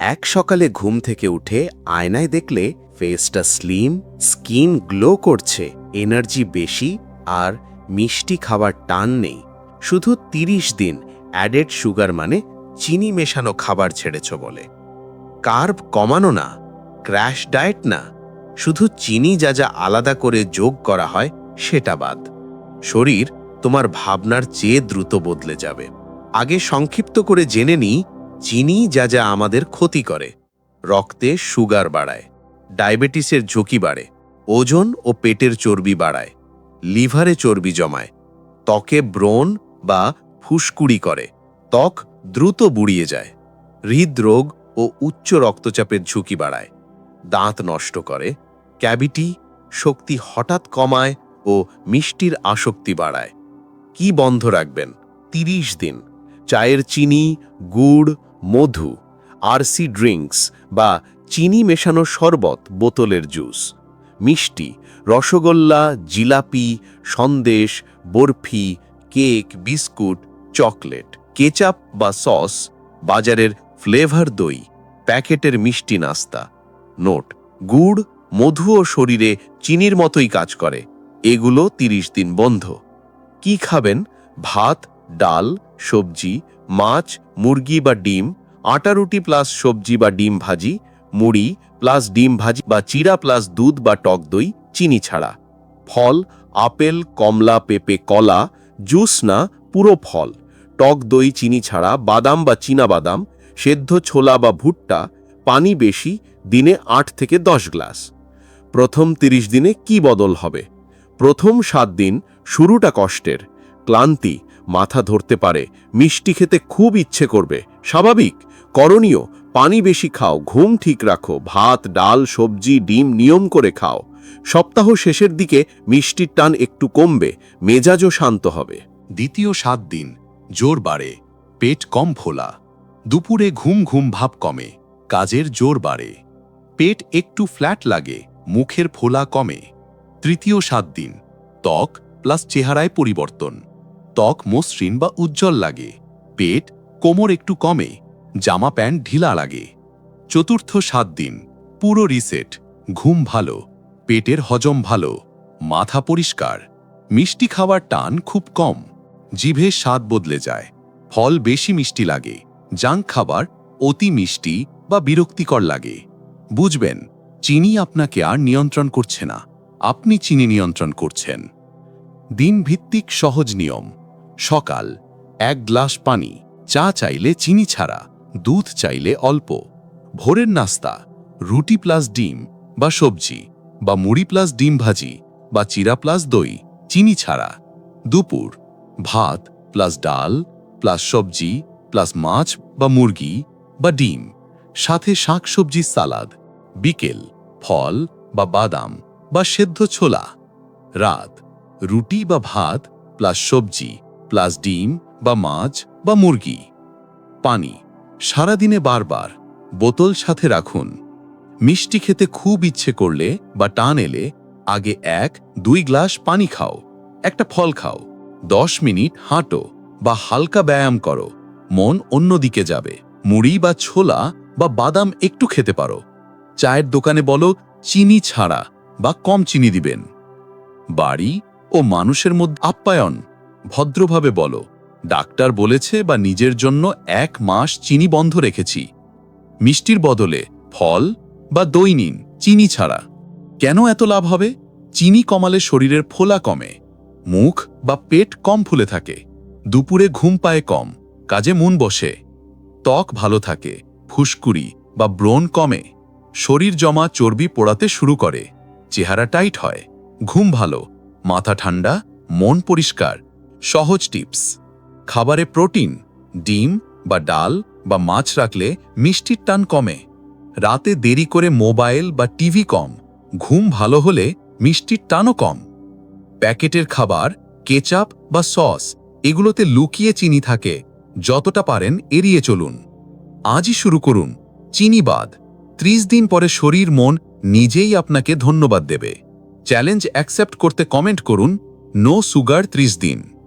এক সকালে ঘুম থেকে উঠে আয়নায় দেখলে ফেসটা স্লিম স্কিন গ্লো করছে এনার্জি বেশি আর মিষ্টি খাবার টান নেই। শুধু তিরিশ দিন অ্যাডেড সুগার মানে চিনি মেশানো খাবার ছেড়েছ বলে। কার্ব কমানো না ক্র্যাশ ডায়েট না, শুধু চিনি যা যা আলাদা করে যোগ করা হয় সেটা বাদ। শরীর তোমার ভাবনার চেয়ে দ্রুত বদলে যাবে। আগে সংক্ষিপ্ত করে জেনে নিই চিনি যা যা আমাদের ক্ষতি করে। রক্তে সুগার বাড়ায়, ডায়াবেটিসের ঝুঁকি বাড়ে, ওজন ও পেটের চর্বি বাড়ায়, লিভারে চর্বি জমায়, ত্বকে ব্রণ বা ফুসকুড়ি করে, ত্বক দ্রুত বুড়িয়ে যায়, হৃদরোগ ও উচ্চ রক্তচাপের ঝুঁকি বাড়ায়, দাঁত নষ্ট করে, ক্যাভিটি, শক্তি হঠাৎ কমায় ও মিষ্টির আসক্তি বাড়ায়। কি বন্ধ রাখবেন? তিরিশ দিন, চায়ের চিনি, গুড় মধু আরসি ড্রিঙ্কস বা চিনি মেশানো শরবত, বোতলের জুস। মিষ্টি, rasgulla, jalebi, sandesh, barfi, cake, biscuit, chocolate, ketchup বা সস, বাজারের ফ্লেভার দই, প্যাকেটের মিষ্টি নাস্তা। নোট, গুড়, মধু ও শরীরে চিনির মতোই কাজ করে। এগুলো তিরিশ দিন বন্ধ। কি খাবেন? ভাত ডাল, সবজি, মাছ, মুরগি বা ডিম, আটা রুটি প্লাস সবজি বা ডিম ভাজি, মুড়ি প্লাস ডিম ভাজি বা চিরা প্লাস দুধ বা টক দই, চিনি ছাড়া। ফল, আপেল, কমলা, পেঁপে, কলা, জুস না, পুরো ফল। টক দই, চিনি ছাড়া, বাদাম বা চীনা বাদাম সেদ্ধ ছোলা বা ভুট্টা, পানি বেশি, দিনে আট থেকে দশ গ্লাস। প্রথম তিরিশ দিনে কি বদল হবে? প্রথম সাত দিন শুরুটা কষ্টের, ক্লান্তি মাথা ধরতে পারে। মিষ্টি খেতে খুব ইচ্ছে করবে। স্বাভাবিক। করণীয়। পানি বেশি খাও, ঘুম ঠিক রাখো, ভাত, ডাল, সবজি, ডিম নিয়ম করে খাও। সপ্তাহ শেষের দিকে মিষ্টির টান একটু কমবে, মেজাজও শান্ত হবে। দ্বিতীয় সাত দিন, জোর বাড়ে, পেট কম ফোলা। দুপুরে ঘুম ঘুম ভাব কমে, কাজের জোর বাড়ে। পেট একটু ফ্ল্যাট লাগে, মুখের ফোলা কমে। তৃতীয় সাত দিন, ত্বক প্লাস চেহারায় পরিবর্তন। ত্বক মসৃণ বা উজ্জ্বল লাগে। পেট কোমর একটু কমে, জামা প্যান্ট ঢিলা লাগে। চতুর্থ সাত দিন, পুরো রিসেট, ঘুম ভালো, পেটের হজম ভালো, মাথা পরিষ্কার, মিষ্টি খাওয়ার টান খুব কম, জিভে স্বাদ বদলে যায়, ফল বেশি মিষ্টি লাগে, জাঙ্ক খাবার অতি মিষ্টি বা বিরক্তিকর লাগে। বুঝবেন, চিনি আপনাকে আর নিয়ন্ত্রণ করছে না, আপনি চিনি নিয়ন্ত্রণ করছেন। দিনভিত্তিক সহজ নিয়ম। সকাল, এক গ্লাস পানি, চা চাইলে চিনি ছাড়া, দুধ চাইলে অল্প, ভোরের নাস্তা, রুটি প্লাস ডিম বা সবজি, বা মুড়ি প্লাস ডিম ভাজি, বা চিরা প্লাস দই, চিনি ছাড়া, দুপুর, ভাত প্লাস ডাল, প্লাস সবজি, প্লাস মাছ বা মুরগি বা ডিম, সাথে শাকসবজি সালাদ, বিকেল, ফল বা বাদাম বা সেদ্ধ ছোলা, রাত, রুটি বা ভাত প্লাস সবজি প্লাস ডিম বা মাছ বা মুরগি। পানি, সারাদিনে বারবার, বোতল সাথে রাখুন। মিষ্টি খেতে খুব ইচ্ছে করলে বা টান এলে আগে এক, দুই গ্লাস পানি খাও, একটা ফল খাও, দশ মিনিট হাঁটো বা হালকা ব্যায়াম করো, মন অন্যদিকে যাবে, মুড়ি বা ছোলা বা বাদাম একটু খেতে পারো। চায়ের দোকানে বলো, চিনি ছাড়া বা কম চিনি দিবেন। বাড়ি ও মানুষের মধ্যে আপ্যায়ন। ভদ্রভাবে বলো, ডাক্তার বলেছে বা নিজের জন্য এক মাস চিনি বন্ধ রেখেছি। মিষ্টির বদলে ফল বা দই নিন, চিনি ছাড়া। কেন এত লাভ হবে? চিনি কমালে শরীরের ফোলা কমে, মুখ বা পেট কম ফুলে থাকে, দুপুরে ঘুম পায় কম, কাজে মন বসে, ত্বক ভালো থাকে, ফুসকুড়ি বা ব্রণ কমে, শরীর জমা চর্বি পোড়াতে শুরু করে, চেহারা টাইট হয়, ঘুম ভালো, মাথা ঠান্ডা, মন পরিষ্কার সহজ টিপস। খাবারে প্রোটিন, ডিম বা ডাল বা মাছ রাখলে মিষ্টির টান কমে। রাতে দেরি করে মোবাইল বা টিভি কম। ঘুম ভালো হলে মিষ্টির টানও কম। প্যাকেটের খাবার, কেচাপ বা সস, এগুলোতে লুকিয়ে চিনি থাকে। যতটা পারেন এড়িয়ে চলুন। আজই শুরু করুন। চিনি বাদ। ত্রিশ দিন পরে শরীর, মন নিজেই আপনাকে ধন্যবাদ দেবে। চ্যালেঞ্জ অ্যাকসেপ্ট করতে কমেন্ট করুন, নো সুগার ত্রিশ দিন।